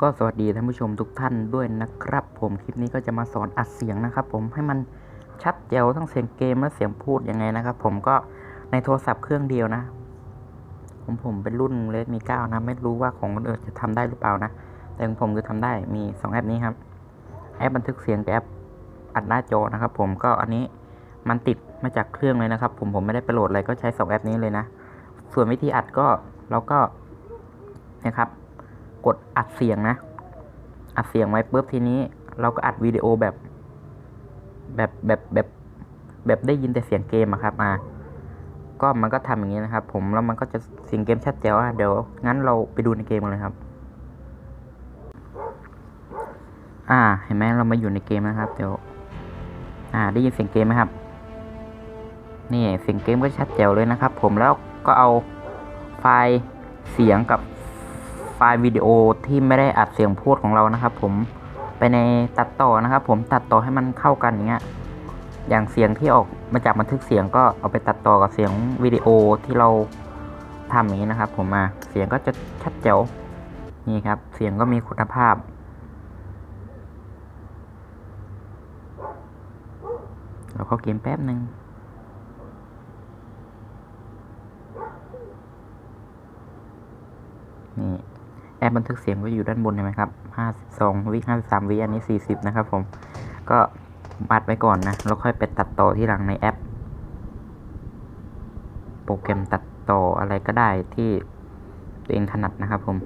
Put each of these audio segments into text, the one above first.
ก็สวัสดีท่านผู้ชมทุกท่านด้วยนะครับ ผมคลิปนี้ก็จะมาสอนอัดเสียงนะครับ ผมให้มันชัดเจวทั้งเสียงเกมและเสียงพูดยังไงนะครับ ผมก็ในโทรศัพท์เครื่องเดียวนะผมผมเป็นรุ่น Redmi 9นะไม่รู้ว่าของคนอื่นจะทำได้หรือเปล่านะ แต่ของผมคือทำได้มี 2 แอปนี้ครับ แอปบันทึกเสียงกับแอปอัดหน้าจอนะครับ ผมก็อันนี้มันติดมาจากเครื่องเลยนะครับ ผมผมไม่ได้ไปโหลดอะไรก็ใช้2แอปนี้เลยนะ ส่วนวิธีอัดก็เราก็นะครับ กดอัดเสียงนะ อัดเสียงไว้ปุ๊บทีนี้ เราก็อัดวิดีโอแบบ แบบแบบแบบ แบบได้ยินแต่เสียงเกมอะครับอ่าก็มันก็ทำอย่างนี้นะครับ ผมแล้วมันก็จะเสียงเกมชัดแจ๋วอะเดี๋ยวงั้นเราไปดูในเกมกันเลยครับ อ่า เห็นไหมเรามาอยู่ในเกมนะครับ เดี๋ยว อ่า ได้ยินเสียงเกมไหมครับนี่เสียงเกมก็ชัดแจ๋วเลยนะครับ ผมแล้วก็เอาไฟล์เสียงกับ ฟล์วิดีโอที่ไม่ได้อัดเสียงพูดของเรานะครับ ผมไปในตัดต่อนะครับ ผมตัดต่อให้มันเข้ากันอย่างเงี้ยอย่างเสียงที่ออกมาจากบันทึกเสียงก็เอาไปตัดต่อกับเสียงวิดีโอที่เราทำอย่างนี้นะครับ ผมมาเสียงก็จะชัดแจ๋วนี่ครับ เสียงก็มีคุณภาพ เราเข้าเกมแป๊บหนึ่ง นี่ แอปบันทึกเสียงก็อยู่ด้านบนเห็นไหมครับ52วิ53วิอันนี้ 40 นะครับผม ก็อัดไว้ก่อนนะ แล้วค่อยไปตัดต่อที่หลังในแอป โปรแกรมตัดต่ออะไรก็ได้ที่ตัวเองถนัดนะครับผม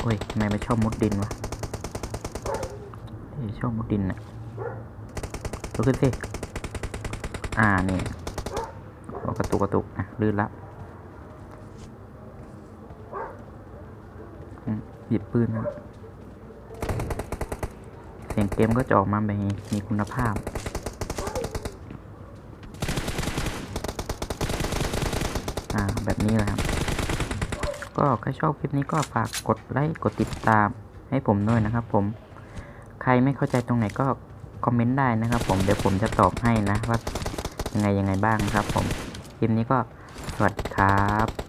โอ้ยทำไมไม่ชอบมุดดินวะชอบมุดดินน่ะลุกขึ้นสิ อ่า นี่โอ้กระตุกกระตุกอะลื่นละอืม หยิบปืนครับเสียงเกมก็จะออกมาแบบมีคุณภาพ อ่า แบบนี้แหละครับ ก็ใครชอบคลิปนี้ก็ฝากกดไลค์กดติดตามให้ผมด้วยนะครับผม ใครไม่เข้าใจตรงไหนก็คอมเมนต์ได้นะครับผม เดี๋ยวผมจะตอบให้นะว่ายังไงยังไงบ้างครับผม คลิปนี้ก็สวัสดีครับ